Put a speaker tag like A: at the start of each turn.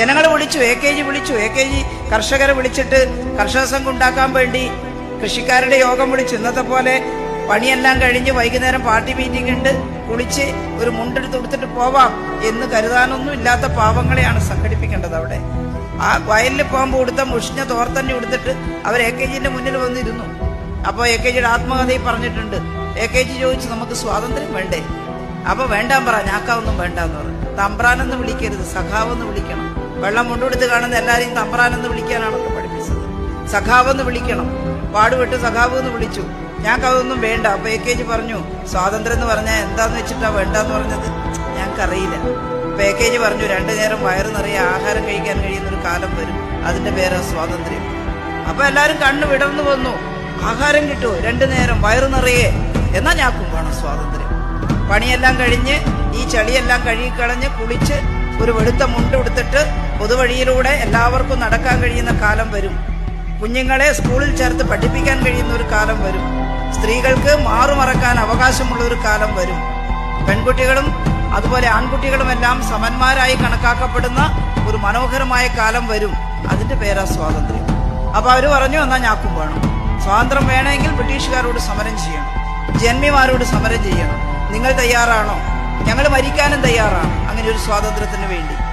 A: ജനങ്ങളെ വിളിച്ചു A K G വിളിച്ചു എ കെ ജി കർഷകരെ വിളിച്ചിട്ട് കർഷക സംഘം ഉണ്ടാക്കാൻ വേണ്ടി കൃഷിക്കാരുടെ യോഗം വിളിച്ചു. ഇന്നത്തെ പോലെ പണിയെല്ലാം കഴിഞ്ഞ് വൈകുന്നേരം പാർട്ടി മീറ്റിംഗ് ഉണ്ട്. കുളിച്ച് ഒരു മുണ്ടെടുത്ത് കൊടുത്തിട്ട് പോവാം എന്ന് കരുതാനൊന്നും ഇല്ലാത്ത പാവങ്ങളെയാണ് സംഘടിപ്പിക്കേണ്ടത് അവിടെ. ആ വയലിൽ പോകുമ്പോൾ കൊടുത്ത മുഷിഞ്ഞ തോർത്തന്നെ കൊടുത്തിട്ട് അവർ എ കെ ജിന്റെ മുന്നിൽ വന്നിരുന്നു. അപ്പോൾ എ കെ ജിയുടെ ആത്മകഥയിൽ പറഞ്ഞിട്ടുണ്ട്. എ കെ ജി ചോദിച്ചു നമുക്ക് സ്വാതന്ത്ര്യം വേണ്ടേ? അപ്പൊ വേണ്ടാൻ പറ ഞാക്കാവൊന്നും വേണ്ടാന്ന് പറഞ്ഞു തമ്പ്രാനെന്ന് വിളിക്കരുത് സഖാവെന്ന് വിളിക്കണം. വെള്ളം മുണ്ടെടുത്ത് കാണുന്ന എല്ലാരെയും തമ്പ്രാനെന്ന് വിളിക്കാനാണല്ലോ പഠിപ്പിച്ചത്. സഖാവെന്ന് വിളിക്കണം. പാടുപെട്ട് സഖാവ് എന്ന് വിളിച്ചു. ഞങ്ങൾക്ക് അതൊന്നും വേണ്ട. അപ്പൊ എ കെ ജി പറഞ്ഞു സ്വാതന്ത്ര്യം എന്ന് പറഞ്ഞാൽ എന്താന്ന് വെച്ചിട്ടാ വേണ്ടെന്ന് പറഞ്ഞത്? ഞങ്ങൾക്കറിയില്ല. അപ്പൊ എ കെ ജി പറഞ്ഞു രണ്ടു നേരം വയറ് നിറയെ ആഹാരം കഴിക്കാൻ കഴിയുന്ന ഒരു കാലം വരും. അതിന്റെ പേരാ സ്വാതന്ത്ര്യം. അപ്പൊ എല്ലാരും കണ്ണു വിടർന്നു വന്നു. ആഹാരം കിട്ടുമോ രണ്ടു നേരം വയറ് നിറയെ. എന്നാ ഞാക്കും വേണം സ്വാതന്ത്ര്യം. പണിയെല്ലാം കഴിഞ്ഞ് ഈ ചളിയെല്ലാം കഴുകിക്കളഞ്ഞ് കുളിച്ച് ഒരു വെളുത്ത മുണ്ട് ഉടുത്തിട്ട് പൊതുവഴിയിലൂടെ എല്ലാവർക്കും നടക്കാൻ കഴിയുന്ന കാലം വരും. കുഞ്ഞുങ്ങളെ സ്കൂളിൽ ചേർത്ത് പഠിപ്പിക്കാൻ കഴിയുന്ന ഒരു കാലം വരും. സ്ത്രീകൾക്ക് മാറുമറക്കാൻ അവകാശമുള്ള ഒരു കാലം വരും. പെൺകുട്ടികളും അതുപോലെ ആൺകുട്ടികളുമെല്ലാം സമന്മാരായി കണക്കാക്കപ്പെടുന്ന ഒരു മനോഹരമായ കാലം വരും. അതിന്റെ പേരാ സ്വാതന്ത്ര്യം. അപ്പൊ അവർ പറഞ്ഞു എന്നാ ഞാക്കും വേണം സ്വാതന്ത്ര്യം വേണമെങ്കിൽ ബ്രിട്ടീഷുകാരോട് സമരം ചെയ്യണം. ജന്മിമാരോട് സമരം ചെയ്യണം. നിങ്ങൾ തയ്യാറാണോ? ഞങ്ങൾ മരിക്കാനും തയ്യാറാണ്. അങ്ങനെ ഒരു സ്വാതന്ത്ര്യത്തിന് വേണ്ടി.